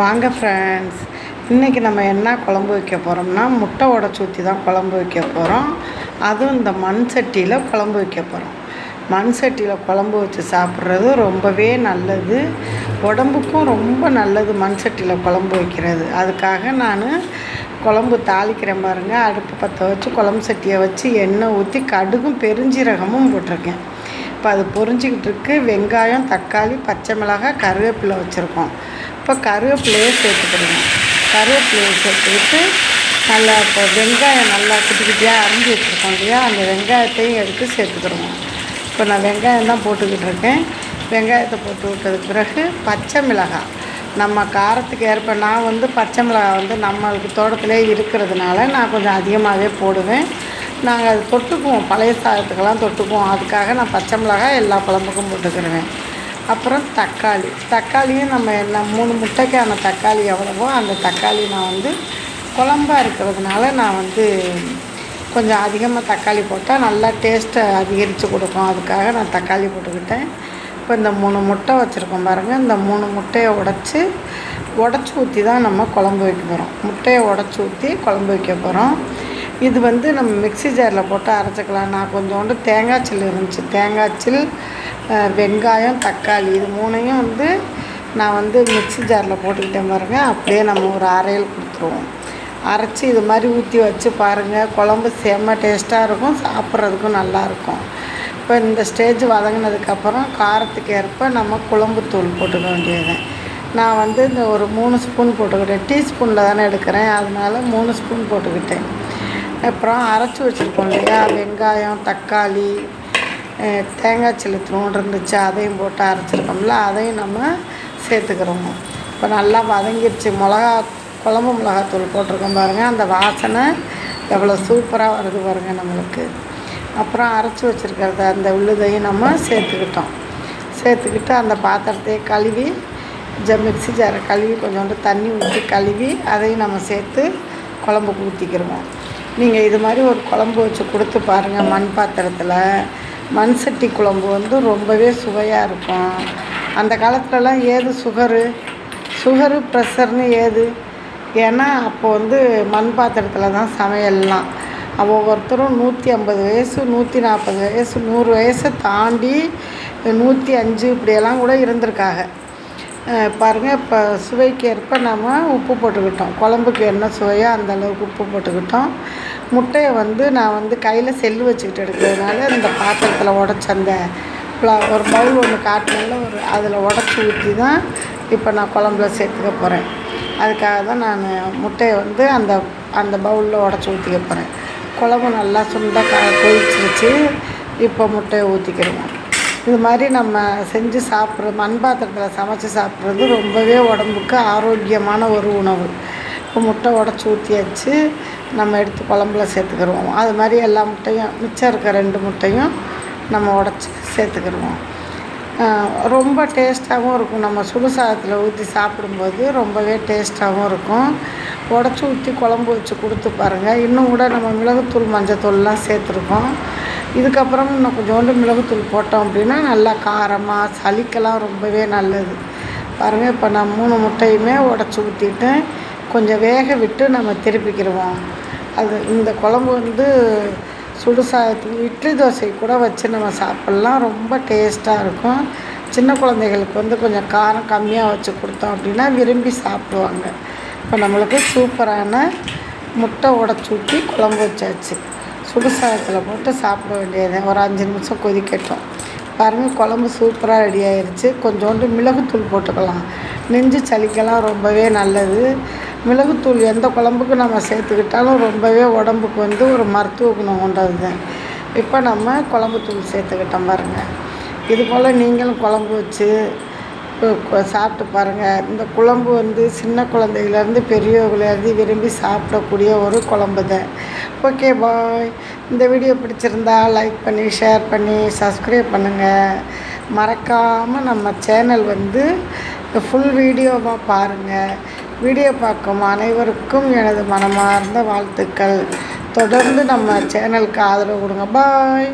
வாங்க ஃப்ரெண்ட்ஸ் இன்றைக்கி நம்ம என்ன குழம்பு வைக்க போகிறோம்னா முட்டை உடச்சி ஊற்றி தான் குழம்பு வைக்க போகிறோம் அதுவும் இந்த மண் சட்டியில் குழம்பு வைக்க போகிறோம் மண் சட்டியில் குழம்பு வச்சு சாப்பிட்றது ரொம்பவே நல்லது. உடம்புக்கும் ரொம்ப நல்லது மண் சட்டியில் குழம்பு வைக்கிறது. அதுக்காக நான் குழம்பு தாளிக்கிறேன் பாருங்கள் அடுப்பு பற்ற வச்சு குழம்பு சட்டியை வச்சு எண்ணெய் ஊற்றி கடுகும் பெருஞ்சீரகமும் போட்டிருக்கேன். இப்போ அது பொறிஞ்சிக்கிட்டு இருக்கு. வெங்காயம் தக்காளி பச்சை மிளகாய் கருவேப்பிலை வச்சுருக்கோம். இப்போ கருவேப்பிலையே சேர்த்துக்கிடுங்க கருவேப்பிலையை சேர்த்துக்கிட்டு நல்லா இப்போ வெங்காயம் நல்லா குட்டி குட்டியாக அரிஞ்சு வச்சுருக்கோம் இல்லையா? அந்த வெங்காயத்தையும் எடுத்து சேர்த்துக்கிடுவோம் இப்போ நான் வெங்காயம் தான் போட்டுக்கிட்டு இருக்கேன். வெங்காயத்தை போட்டு விட்டதுக்கு பிறகு பச்சை மிளகாய். நம்ம காரத்துக்கு ஏற்ப நான் வந்து பச்சை மிளகாய் வந்து நம்மளுக்கு தோட்டத்திலே இருக்கிறதுனால நான் கொஞ்சம் அதிகமாகவே போடுவேன். நாங்கள் அது தொட்டுக்குவோம். பழைய சாதத்துக்கெல்லாம் தொட்டுக்குவோம். அதுக்காக நான் பச்சை மிளகாய் எல்லா குழம்புக்கும் போட்டுக்கிடுவேன் அப்புறம் தக்காளி. தக்காளியும் நம்ம என்ன மூணு முட்டைக்கான தக்காளி எவ்வளவோ அந்த தக்காளி நான் வந்து குழம்பா இருக்கிறதுனால நான் வந்து கொஞ்சம் அதிகமாக தக்காளி போட்டால் நல்லா டேஸ்ட்டை அதிகரித்து கொடுக்கும். அதுக்காக நான் தக்காளி போட்டுக்கிட்டேன். இப்போ இந்த மூணு முட்டை வச்சுருக்கோம் பாருங்கள் இந்த மூணு முட்டையை உடச்சி உடச்சி ஊற்றி தான் நம்ம குழம்பு வைக்க போகிறோம் முட்டையை உடச்சி ஊற்றி குழம்பு வைக்க போகிறோம் இது வந்து நம்ம மிக்ஸி ஜாரில் போட்டு அரைச்சிக்கலாம். நான் கொஞ்சோண்டு தேங்காய் சில் இருந்துச்சு. தேங்காய் சில் வெங்காயம் தக்காளி இது மூணையும் வந்து நான் வந்து மிக்ஸி ஜாரில் போட்டுக்கிட்டேன் பாருங்கள் அப்படியே நம்ம ஒரு அரையல் கொடுத்துருவோம். அரைச்சி இது மாதிரி ஊற்றி வச்சு பாருங்கள் குழம்பு செம்ம டேஸ்ட்டாக இருக்கும். சாப்பிட்றதுக்கும் நல்லாயிருக்கும் இப்போ இந்த ஸ்டேஜ் வதங்கினதுக்கப்புறம் காரத்துக்கு ஏற்ப நம்ம குழம்பு தூள் போட்டுக்க வேண்டியது நான் வந்து இந்த ஒரு மூணு ஸ்பூன் போட்டுக்கிட்டேன். டீஸ்பூனில் தானே எடுக்கிறேன். அதனால மூணு ஸ்பூன் போட்டுக்கிட்டேன். அப்புறம் அரைச்சி வச்சுருக்கோம் இல்லையா? வெங்காயம் தக்காளி தேங்காய் சிலுத்தணும் இருந்துச்சு அதையும் போட்டு அரைச்சிருக்கோம்ல அதையும் நம்ம சேர்த்துக்கிறோம். இப்போ நல்லா வதங்கிடுச்சு மிளகா குழம்பு மிளகாத்தூள் போட்டிருக்கோம் பாருங்கள் அந்த வாசனை எவ்வளோ சூப்பராக வருது பாருங்கள் நம்மளுக்கு. அப்புறம் அரைச்சி வச்சுருக்கிறத அந்த உள்ளதையும் நம்ம சேர்த்துக்கிட்டோம். சேர்த்துக்கிட்டு அந்த பாத்திரத்தையே கழுவி ஜ மிக்ஸி ஜாரை கழுவி கொஞ்சோண்டு தண்ணி ஊற்றி கழுவி அதையும் நம்ம சேர்த்து குழம்புக்கு ஊற்றிக்கிருவோம் நீங்கள் இது மாதிரி ஒரு குழம்பு வச்சு கொடுத்து பாருங்கள் மண் பாத்திரத்தில். மண் சட்டி குழம்பு வந்து ரொம்பவே சுவையாக இருக்கும். அந்த காலத்துலலாம் ஏது சுகரு? சுகரு ப்ரெஷர்னு ஏது? ஏன்னா அப்போ வந்து மண் பாத்திரத்தில் தான் சமையல்லாம். ஒவ்வொருத்தரும் நூற்றி ஐம்பது வயசு நூற்றி நாற்பது வயசு நூறு வயசை தாண்டி நூற்றி அஞ்சு இப்படியெல்லாம் கூட இருந்திருக்காங்க. பாருங்கள் இப்போ சுவைக்கு ஏற்ப நம்ம உப்பு போட்டுக்கிட்டோம். குழம்புக்கு என்ன சுவையோ அந்தளவுக்கு உப்பு போட்டுக்கிட்டோம். முட்டையை வந்து நான் வந்து கையில் செல்லு வச்சுக்கிட்டு எடுக்கிறதுனால இந்த பாத்திரத்தில் உடச்ச அந்த ஒரு பவுல் ஒன்று காட்டினால ஒரு அதில் உடச்சி ஊற்றி தான் இப்போ நான் குழம்புல சேர்த்துக்க போகிறேன் அதுக்காக தான் நான் முட்டையை வந்து அந்த அந்த பவுலில் உடச்சி ஊற்றிக்க போகிறேன் குழம்பு நல்லா சுண்ட க கொதிச்சிருச்சு. இப்போ முட்டையை ஊற்றிக்கிடுவோம் இது மாதிரி நம்ம செஞ்சு சாப்பிட்ற மண் பாத்திரத்தில் சமைச்சு சாப்பிட்றது ரொம்பவே உடம்புக்கு ஆரோக்கியமான ஒரு உணவு. இப்போ முட்டை உடச்சி ஊற்றியாச்சு நம்ம எடுத்து குழம்புல சேர்த்துக்கிடுவோம் அது மாதிரி எல்லா முட்டையும் மிச்சம் இருக்க ரெண்டு முட்டையும் நம்ம உடச்சி சேர்த்துக்கிடுவோம் ரொம்ப டேஸ்ட்டாகவும் இருக்கும். நம்ம சுடு சாதத்தில் ஊற்றி சாப்பிடும்போது ரொம்பவே டேஸ்ட்டாகவும் இருக்கும். உடச்சி ஊற்றி குழம்பு வச்சு கொடுத்து பாருங்கள் இன்னும் கூட நம்ம மிளகுத்தூள் மஞ்சத்தூள்லாம் சேர்த்துருக்கோம். இதுக்கப்புறம் இன்னும் கொஞ்சோண்டு மிளகுத்தூள் போட்டோம் அப்படின்னா நல்லா காரமாக சளிக்கெல்லாம் ரொம்பவே நல்லது. பாருங்கள் இப்போ நான் மூணு முட்டையுமே உடச்சி ஊற்றிட்டு கொஞ்சம் வேக விட்டு நம்ம திருப்பிக்கிடுவோம் அது இந்த குழம்பு வந்து சுடு சாதத்துக்கு இட்லி தோசை கூட வச்சு நம்ம சாப்பிட்லாம். ரொம்ப டேஸ்ட்டாக இருக்கும். சின்ன குழந்தைகளுக்கு வந்து கொஞ்சம் காரம் கம்மியாக வச்சு கொடுத்தோம் அப்படின்னா விரும்பி சாப்பிடுவாங்க. இப்போ நம்மளுக்கு சூப்பரான முட்டை உடச்சி ஊற்றி குழம்பு வச்சாச்சு. சுடு சாதத்தில் போட்டு சாப்பிட வேண்டியது ஒரு அஞ்சு நிமிஷம் கொதிக்கட்டும். பாருங்கள் குழம்பு சூப்பராக ரெடி ஆயிடுச்சு கொஞ்சோண்டு மிளகுத்தூள் போட்டுக்கலாம். நெஞ்சு சளிக்கெல்லாம் ரொம்பவே நல்லது. மிளகுத்தூள் எந்த குழம்புக்கு நம்ம சேர்த்துக்கிட்டாலும் ரொம்பவே உடம்புக்கு வந்து ஒரு மருத்துவ குணம் கொண்டது தான் இப்போ நம்ம குழம்பு தூள் சேர்த்துக்கிட்டோம் பாருங்கள் இது போல் நீங்களும் குழம்பு வச்சு சாப்பிட்டு பாருங்கள் இந்த குழம்பு வந்து சின்ன குழந்தையிலேருந்து பெரியவங்களேருந்து விரும்பி சாப்பிடக்கூடிய ஒரு குழம்பு தான் ஓகே பாய் இந்த வீடியோ பிடிச்சிருந்தா லைக் பண்ணி ஷேர் பண்ணி சப்ஸ்கிரைப் பண்ணுங்கள் மறக்காமல் நம்ம சேனல் வந்து ஃபுல் வீடியோவாக பாருங்கள் வீடியோ பார்க்கும் அனைவருக்கும் எனது மனமார்ந்த வாழ்த்துக்கள். தொடர்ந்து நம்ம சேனலுக்கு ஆதரவு கொடுங்க. பாய்